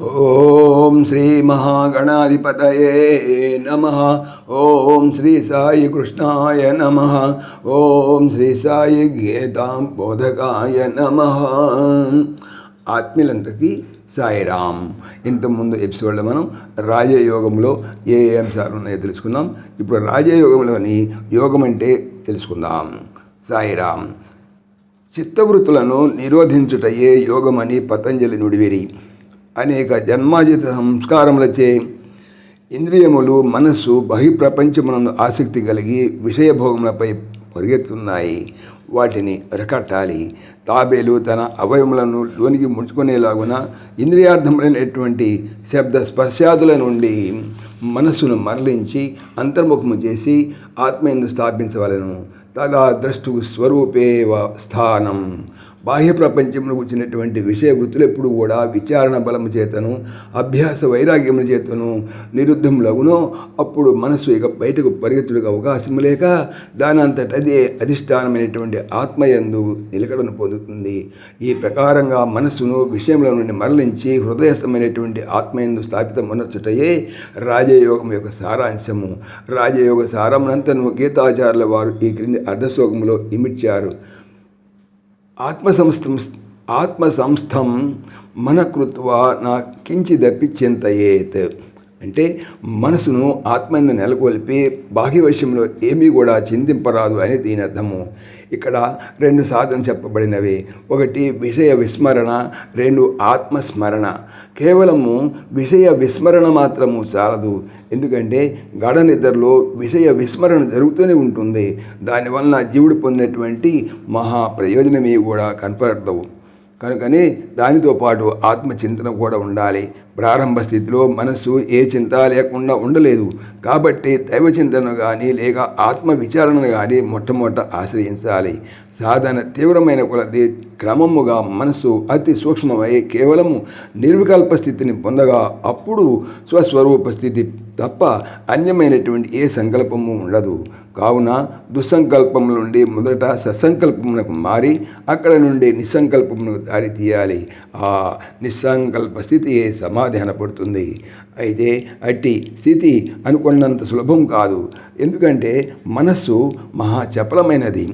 ఓం శ్రీ మహాగణాధిపతయే నమ. ఓం శ్రీ సాయి కృష్ణాయ నమ. ఓం శ్రీ సాయి గీతాం బోధకాయ నమ. ఆత్మీయులందరికీ సాయిరామ్. ఇంతకుముందు ఎపిసోడ్లో మనం రాజయోగంలో ఏ ఏ అంశాలు ఉన్నాయో తెలుసుకుందాం ఇప్పుడు రాజయోగంలోని యోగం అంటే తెలుసుకుందాం. సాయిరామ్. చిత్తవృత్తులను నిరోధించుటయే యోగమని పతంజలి నుడివిరి. అనేక జన్మాజిత సంస్కారములచే ఇంద్రియములు మనస్సు బహిప్రపంచమునందు ఆసక్తి కలిగి విషయభోగములపై పరిగెత్తున్నాయి. వాటిని అరకట్టాలి తాబేలు తన అవయములను లోనికి ముంచుకునేలాగున ఇంద్రియార్థములైనటువంటి శబ్ద స్పర్శాదుల నుండి మనస్సును మరలించి అంతర్ముఖము చేసి ఆత్మయందు స్థాపించవలను. తదా ద్రష్టు స్వరూపేవ స్థానం. బాహ్య ప్రపంచంలో వచ్చినటువంటి విషయ గుర్తులు ఎప్పుడు కూడా విచారణ బలము చేతను అభ్యాస వైరాగ్యముల చేతను నిరుద్ధములగునో. అప్పుడు మనస్సు ఇక బయటకు పరిగెత్తుడికి అవకాశం లేక దాని అంతటదే అధిష్టానమైనటువంటి ఆత్మయందు నిలకడను పొందుతుంది. ఈ ప్రకారంగా మనస్సును విషయముల నుండి మరలించి హృదయస్థమైనటువంటి ఆత్మయందు స్థాపితమనర్చుటయే రాజయోగం యొక్క సారాంశము. రాజయోగ సారమునంతను గీతాచార్యుల వారు ఈ క్రింది అర్ధశ్లోకములో ఇమిడ్చారు ఆత్మసంస్థం ఆత్మసంస్థం మన కృత్వా నా కించిదప్పి చింతయేత్. అంటే మనసును ఆత్మయందు నెలకొల్పి బాహ్య విషయంలో ఏమీ కూడా చింతింపరాదు అని దీని అర్థము ఇక్కడ రెండు సాధన చెప్పబడినవి. ఒకటి విషయ విస్మరణ రెండు ఆత్మస్మరణ. కేవలము విషయ విస్మరణ మాత్రము చాలదు. ఎందుకంటే గడ నిద్రలో విషయ విస్మరణ జరుగుతూనే ఉంటుంది. దానివలన జీవుడు పొందినటువంటి మహా ప్రయోజనమే కూడా కనపడవు కనుకనే దానితో పాటు ఆత్మచింతన కూడా ఉండాలి. ప్రారంభ స్థితిలో మనస్సు ఏ చింత లేకుండా ఉండలేదు. కాబట్టి దైవ చింతన కానీ లేక ఆత్మ విచారణను కానీ మొట్టమొదట ఆశ్రయించాలి. సాధన తీవ్రమైన కొలది క్రమముగా మనస్సు అతి సూక్ష్మమై కేవలము నిర్వికల్ప స్థితిని పొందగా అప్పుడు స్వస్వరూప స్థితి తప్ప అన్యమైనటువంటి ఏ సంకల్పము ఉండదు. కావున దుస్సంకల్పం నుండి మొదట సత్సంకల్పమునకు మారి అక్కడ నుండి నిస్సంకల్పమునకు దారి తీయాలి. ఆ నిస్సంకల్ప స్థితి సమాధాన పడుతుంది అయితే అట్టి స్థితి అనుకున్నంత సులభం కాదు. ఎందుకంటే మనస్సు మహా చపలమైనది.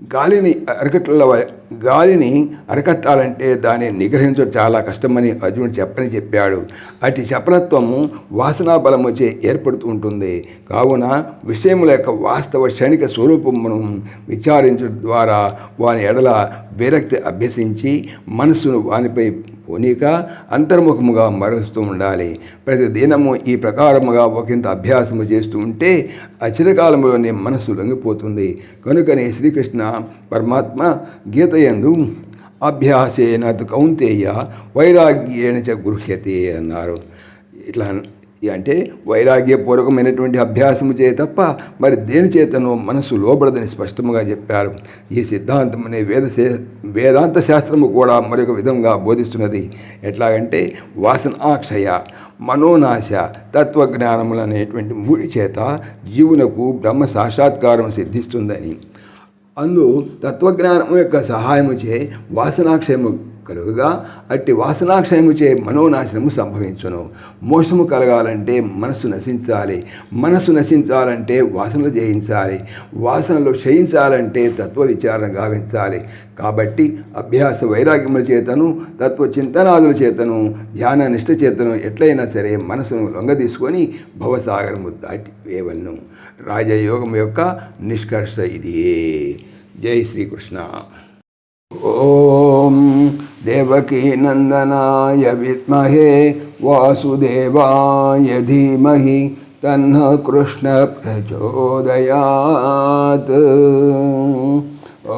గాలిని అరికట్ల గాలిని అరికట్టాలంటే దాన్ని నిగ్రహించడం చాలా కష్టమని అర్జునుడు చెప్పని చెప్పాడు. అటు చపలత్వం వాసనా బలముచే ఏర్పడుతూ ఉంటుంది. కావున విషయముల యొక్క వాస్తవ క్షణిక స్వరూపమును విచారించడం ద్వారా వాని ఎడల విరక్తి అభ్యసించి మనస్సును వానిపై పోనీక అంతర్ముఖముగా మరుస్తూ ఉండాలి. ప్రతి దినము ఈ ప్రకారముగా ఒకంత అభ్యాసము చేస్తూ ఉంటే అచిరకాలంలోనే మనస్సు లొంగిపోతుంది. కనుకనే శ్రీకృష్ణ పరమాత్మ గీతయందు అభ్యాసేన కౌంతేయ వైరాగ్యేన చ గృహ్యతే అన్నారు. ఇట్లా అంటే వైరాగ్యపూర్వకమైనటువంటి అభ్యాసము చే తప్ప మరి దేని చేతను మనసు లోబడదని స్పష్టముగా చెప్పారు. ఈ సిద్ధాంతమునే వేద వేదాంత శాస్త్రము కూడా మరొక విధంగా బోధిస్తున్నది. ఎట్లాగంటే వాసనాక్షయ మనోనాశ తత్వజ్ఞానములు అనేటువంటి మూడి చేత జీవునకు బ్రహ్మ సాక్షాత్కారం సిద్ధిస్తుందని. అందు తత్వజ్ఞానం యొక్క సహాయము చే వాసనాక్షయము కలుగుగా. అట్టి వాసనాక్షయము చే మనోనాశనము సంభవించును. మోసము కలగాలంటే మనస్సు నశించాలి. మనస్సు నశించాలంటే వాసనలు జయించాలి. వాసనలు క్షయించాలంటే తత్వ విచారణ గావించాలి. కాబట్టి అభ్యాస వైరాగ్యముల చేతను తత్వ చింతనాదుల చేతను ధ్యాన నిష్ట చేతను ఎట్లయినా సరే మనసును లొంగ తీసుకొని భవసాగరము దాటి వేవలను రాజయోగం యొక్క నిష్కర్ష ఇది జై శ్రీకృష్ణ. ఓం దేవకీ నందనాయ విద్మహే వాసుదేవాయ ధీమహి తన్న కృష్ణ ప్రచోదయాత్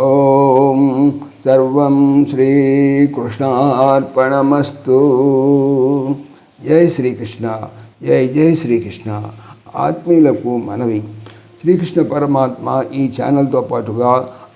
ఓం సర్వం శ్రీకృష్ణార్పణమస్తు జై శ్రీకృష్ణ జై జై శ్రీకృష్ణ ఆత్మీయులకు మనవి శ్రీకృష్ణ పరమాత్మ ఈ ఛానల్తో పాటుగా